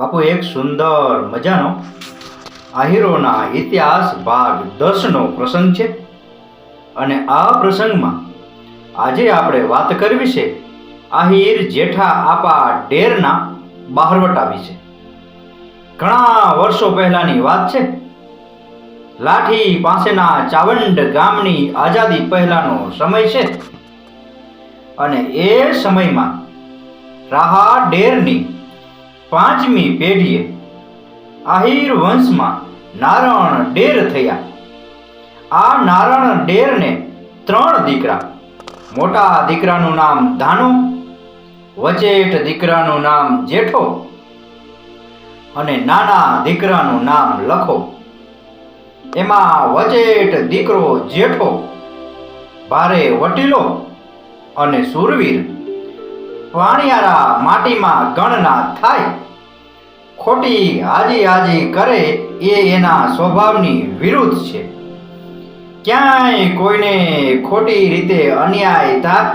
બાપુ, એક સુંદર મજાનો આહીરોના ઇતિહાસ ભાગ દસનો પ્રસંગ છે. અને આ પ્રસંગમાં આજે આપણે વાત કરવી છે આહીર જેઠા આપા ડેરના બહારવટા વિશે ઘણા વર્ષો પહેલાની વાત છે. લાઠી પાસેના ચાવંડ ગામની આઝાદી પહેલાનો સમય છે. અને એ સમયમાં રાહા ડેરની પાંચમી પેઢીએ આહિર વંશમાં નારાયણ ડેર થયા. આ નારણ ડેરને ત્રણ દીકરા. મોટા દીકરાનું નામ ધાનો, વચેટ દીકરાનું નામ જેઠો અને નાના દીકરાનું નામ લખો. એમાં વચેટ દીકરો જેઠો, ભારે વટીલો અને સુરવીર પાણિયારા માટીમાં ગણના થાય. ખોટી હાજી હાજી કરે એ એના સ્વભાવની વિરુદ્ધ છે. ક્યાંય કોઈને ખોટી રીતે અન્યાય થાય,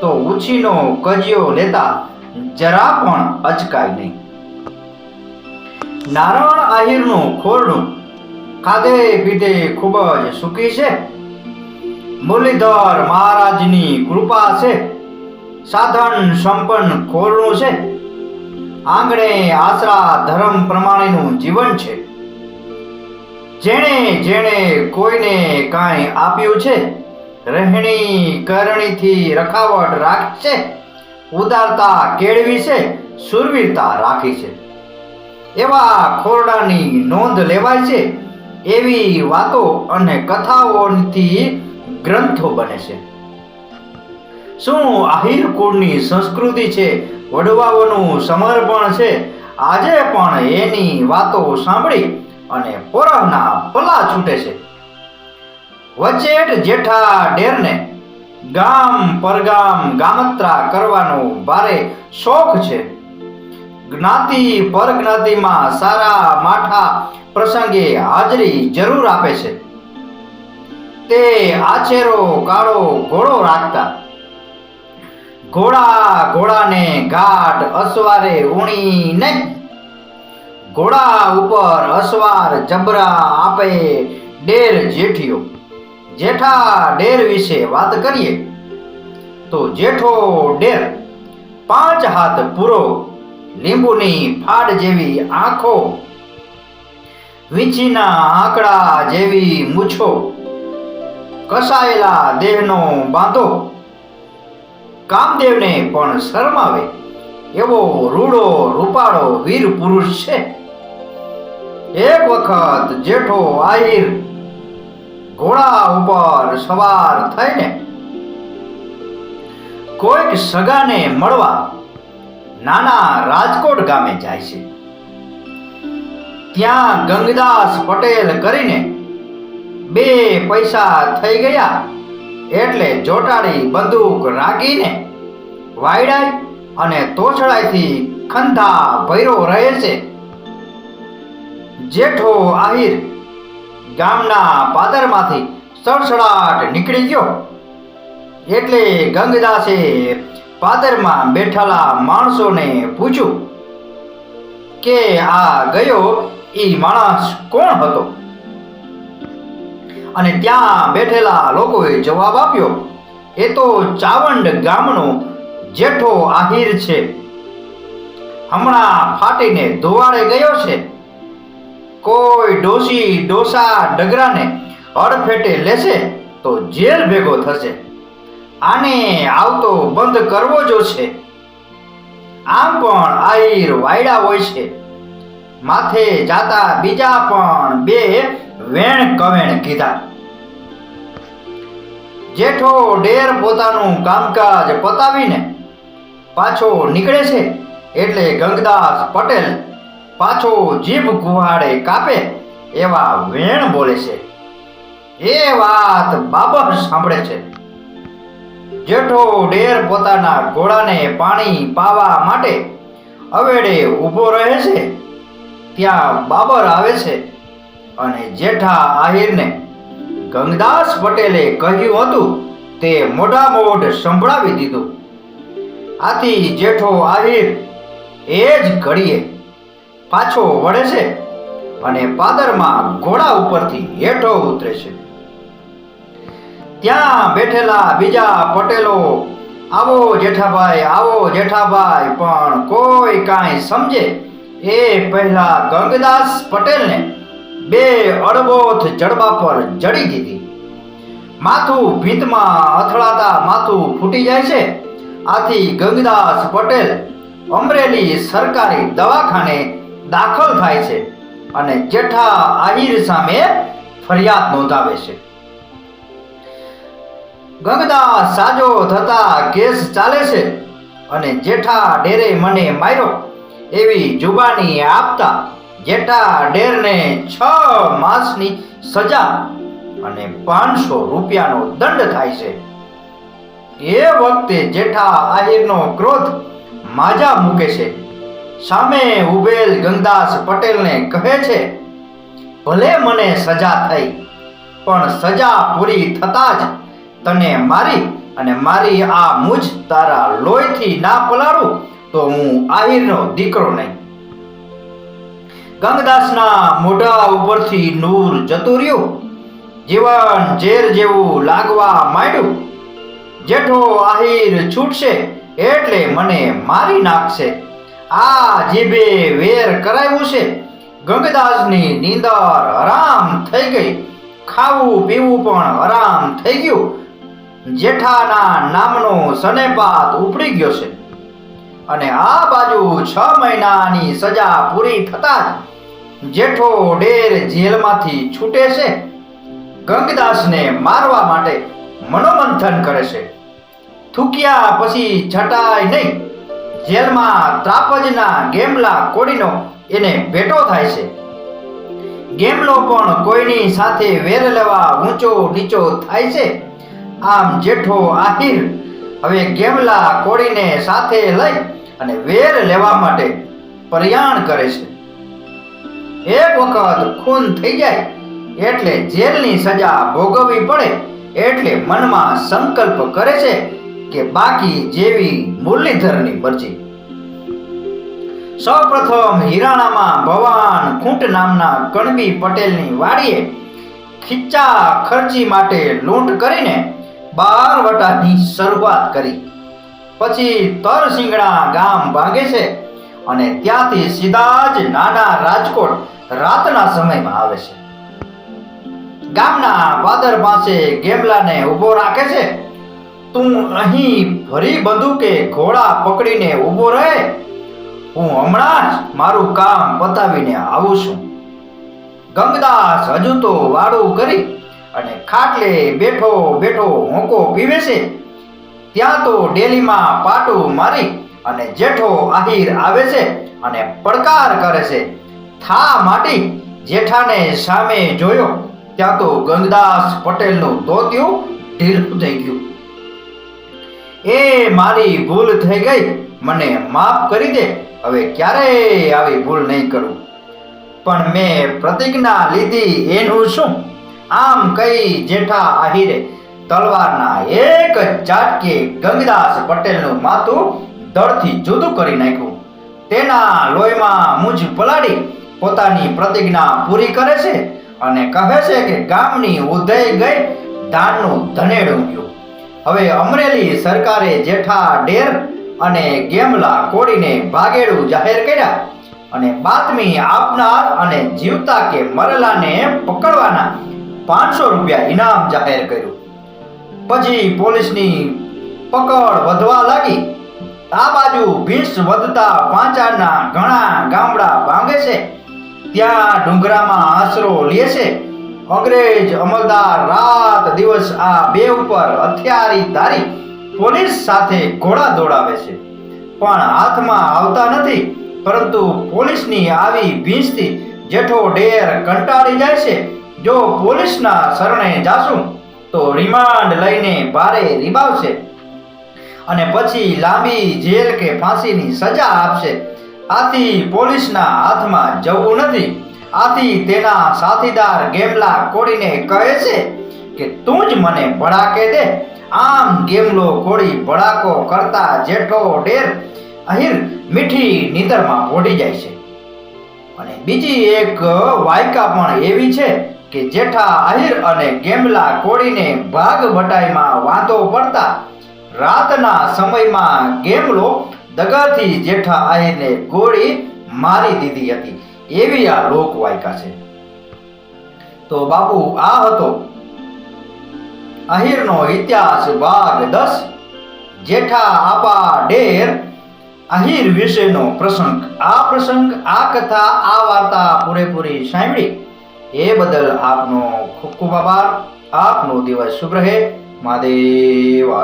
તો ઉછીનો કજિયો લેતા જરા પણ અચકાય નહીં. નારણ આહિરનું ખોરડું ખાધે પીધે ખૂબ જ સુખી છે. મુરલીધર મહારાજની કૃપા છે. સાધન સંપન્ન ખોરણું છે. આંગણે આશરા ધર્મ પ્રમાણેનું જીવન છે. જેણે જેણે કોઈને કાંઈ આપ્યું છે, રહેણી કરણીથી રખાવટ રાખશે, ઉદારતા કેળવી છે, સુરવીરતા રાખી છે. એવા ખોરડાની નોંધ લેવાય છે, એવી વાતો અને કથાઓથી ગ્રંથો બને છે. શું આહિર કુળની સંસ્કૃતિ છે? વડવાઓનું સમર્પણ છે? આજે પણ એની વાતો સાંભળી અને પોરહના પલા છૂટે છે. વચેટ જેઠા ડેરને ગામ પરગામ ગામત્રા કરવાનો ભારે શોખ છે. જ્ઞાતિ પરજ્ઞાતિમાં સારા માઠા પ્રસંગે હાજરી જરૂર આપે છે. તે આચેરો કાળો ઘોડો રાખતા ઘોડા, ઘોડાને ઘાટ અસવારે ઉણી ને ઘોડા ઉપર અસવાર જબરા આપે ડેર જેઠિયો જેઠા ડેર વિશે વાત કરીએ તો જેઠો ડેર પાંચ હાથ પૂરો, લીંબુની ફાડ જેવી આંખો, વીંછીના આંકડા જેવી મૂછો, કસાયેલા દેહનો બાંધો. કામદેવને પણ શરમાવે. એવો રૂડો, રૂપાળો વીર પુરુષ છે. એક વખત જેઠો આહિર ઘોડા ઉપર સવાર થઈને કોઈક સગાને મળવા નાના રાજકોટ ગામે જાય છે. ત્યાં ગંગદાસ પટેલ કરીને બે પૈસા થઈ ગયા. એટલે જોટાડી બંદૂક રાખીને વાયડાય અને તોછડાઈથી ખંધા ભૈરો રહે છે. જેઠો આહિર ગામના પાદરમાંથી સડસડાટ નીકળી ગયો. એટલે ગંગદાસે પાદરમાં બેઠેલા માણસોને પૂછ્યું કે આ ગયો એ માણસ કોણ હતો? અને ત્યાં બેઠેલા લોકોએ જવાબ આપ્યો, એ તો ચાવંડ ગામનો જેઠો આહિર છે. હમણાં ફાટીને ધોવાડે ગયો છે. કોઈ ડોસી ડોસા, ડગરાને અડફેટે લેશે તો જેલ ભેગો થશે. આને આવતો બંધ કરવો જો છે. આમ પણ આહિર વાયડા હોય છે. માથે જાતા બીજા પણ બે વેણ કવેણ કીધા. જેઠો ડેર પોતાનું કામકાજ પતાવીને પાછો નીકળે છે એટલે ગંગદાસ પટેલ પાછો જીભ ગુહાડે કાપે એવા વેણ બોલે છે. એ વાત બાબર સાંભળે છે. જેઠો ડેર પોતાના ઘોડાને પાણી પાવા માટે અવેડે ઊભો રહે છે. ત્યાં બાબર આવે છે. અને જેઠા આહિરને ગંગદાસ પટેલે કહ્યું હતું, તે મોઢા મોઢ સંભળાવી દીધું. આથી જેઠો આહિર, એ જ ઘડીએ પાછો વળે છે અને પાદરમાં ઘોડા ઉપરથી હેઠો ઉતરે છે. ત્યાં બેઠેલા બીજા પટેલો, આવો જેઠાભાઈ આવો જેઠાભાઈ, પણ કોઈ કાંઈ સમજે? એ પહેલા ગંગદાસ પટેલને બે અડબોથ જડબા પર જડી દીધી. માથું ભીતમાં અથડાતા માથું ફૂટી જાય છે. આથી ગંગદાસ પટેલ અમરેલી સરકારી દવાખાને દાખલ થાય છે અને જેઠા આહિર સામે ફરિયાદ નોંધાવે છે. ગંગદાસ સાજો થતા કેસ ચાલે છે અને જેઠા ડેરે મને માર્યો એવી જુબાની આપતા જેઠા ડેરને છ માસની સજા અને પાંચસો રૂપિયાનો દંડ થાય છે. એ વખતે જેઠા આહિરનો ક્રોધ માજા મૂકે છે. સામે ઉભેલ ગંગદાસ પટેલને કહે છે, ભલે મને સજા થઈ, પણ સજા પૂરી થતા જ તને મારી અને મારી આ મુજ તારા લોહીથી ના પલાળું તો હું આહિરનો દીકરો નહીં. ગંગદાસના મોઢા ઉપરથી નૂર જતું રહ્યું. જીવન ઝેર જેવું લાગવા માંડ્યું. જેઠો આહિર છૂટશે એટલે મને મારી નાખશે. આ જીભે વેર કરાવ્યું છે. ગંગદાસની નીંદર હરામ થઈ ગઈ. ખાવું પીવું પણ હરામ થઈ ગયું. જેઠાના નામનો સનેપાત ઉપડી ગયો છે. અને આ બાજુ છ મહિનાની સજા પૂરી થતા જ જેઠો ડેર જેલમાંથી છૂટે છે. ગંગદાસને મારવા માટે મનોમંથન કરે છે. થૂક્યા પછી છટાય નહીં. જેલમાં ત્રાપજના ગેમલા કોડીનો એને ભેટો થાય છે. ગેમલો પણ કોઈની સાથે વેર લેવા ઊંચો નીચો થાય છે. આમ જેઠો આહિર હવે ગેમલા કોડીને સાથે લઈ અને વેર લેવા માટે પ્રયાણ કરે છે. એક વખત ખૂન થઈ જાય એટલે જેલની સજા ભોગવવી પડે એટલે મનમાં સંકલ્પ કરે છે કે બાકી જેવી મુરલીધરની મરજી. સૌપ્રથમ હિરાણામાં ભવાન ખૂંટ નામના કણબી પટેલની વાડીએ ખીચા ખર્ચી માટે લૂંટ કરીને બાર વટાની શરૂઆત કરી. પછી તરસિંગણા ગામ ભાગે છે અને ત્યાંથી સીધા જ નાના રાજકોટ રાતના સમયમાં આવે છે. ગામના પાદર પાસે ગેમલાને ઊભો રાખે છે. તું અહીં ફરી બંદૂકે ઘોડા પકડીને ઊભો રહે. હું હમણાં જ મારું કામ પતાવીને આવું છું. ગંગદાસ હજુ તો વાડું કરી અને ખાટલે બેઠો બેઠો હોંકો પીવે છે. ત્યાં તો ડેલીમાં પાટું મારી અને જેઠો આહિર આવે છે અને પડકાર કરે છે. થા માટી જેઠાને સામે જોયો. ત્યાં તો ગંગદાસ પટેલનું ધોતિયું ઢીલું થઈ ગયું. એ મારી ભૂલ થઈ ગઈ. મને માફ કરી દે. હવે ક્યારેય આવી ભૂલ નહીં કરું? પણ મેં પ્રતિજ્ઞા લીધી એનું શું? આમ કઈ જેઠા આહિરે તલવારના એક ઝાટકે ગંગદાસ પટેલનું માથું દળથી જુદું કરી નાખ્યું. તેના લોહીમાં મુજ પલાડી પોતાની પ્રતિજ્ઞા પૂરી કરે છે અને કહે છે કે ગામની ઉદય ગઈ ધાનનું ધનેડ ગયું હવે અમરેલી સરકારે જેઠા ડેર અને ગેમલા કોડીને ભાગેડું જાહેર કર્યા અને બાતમી આપનાર અને જીવતા કે મરેલાને પકડવાના પાંચસો રૂપિયા ઇનામ જાહેર કર્યું. પછી પોલીસની પકડ વધવા લાગી. આ બાજુ ભીંસ વધતા પાંચાળના ઘણા ગામડા ભાંગે છે. ત્યાં ડુંગરામાં આશરો લે છે. અંગ્રેજ અમલદાર રાત દિવસ આ બે ઉપર હથિયારી ધારી પોલીસ સાથે ઘોડા દોડાવે છે. પણ હાથમાં આવતા નથી, પરંતુ પોલીસની આવી ભીંસથી જેઠો ડેર કંટાળી જાય છે. જો પોલીસના શરણે જાશું, તો રિમાન્ડ લઈને ભારે રીબાવશે અને પછી લાંબી જેલ કે ફાંસીની સજા આપશે. આથી પોલીસના હાથમાં જવું નથી. આથી તેના સાથીદાર ગેમલા કોડીને કહે છે કે તું જ મને ભડાકે દે. આમ ગેમલો કોડી ભડાકો કરતા જેઠો ડેર અહીર મીઠી નીંદરમાં પોડી જાય છે. અને બીજી એક વાયકા પણ એવી છે કે જેઠા આહિર અને ગેમલા કોળીને ભાગ ભટાઈમાં વાંધો પડતા રાતના સમયમાં ગેમલો દગાથી જેઠા આહિરને ગોળી મારી દીધી હતી. એવી આ લોકવાયકા છે. તો બાપુ, આ હતો અહીરનો ઇતિહાસ ભાગ દસ. જેઠા, આપા, ડેર, અહીર વિશેનો પ્રસંગ. આ પ્રસંગ, આ કથા, આ વાર્તા પૂરેપૂરી સાંભળી એ બદલ આપનો ખૂબ ખૂબ આભાર. આપનો દિવસ શુભ રહે. મહાદેવ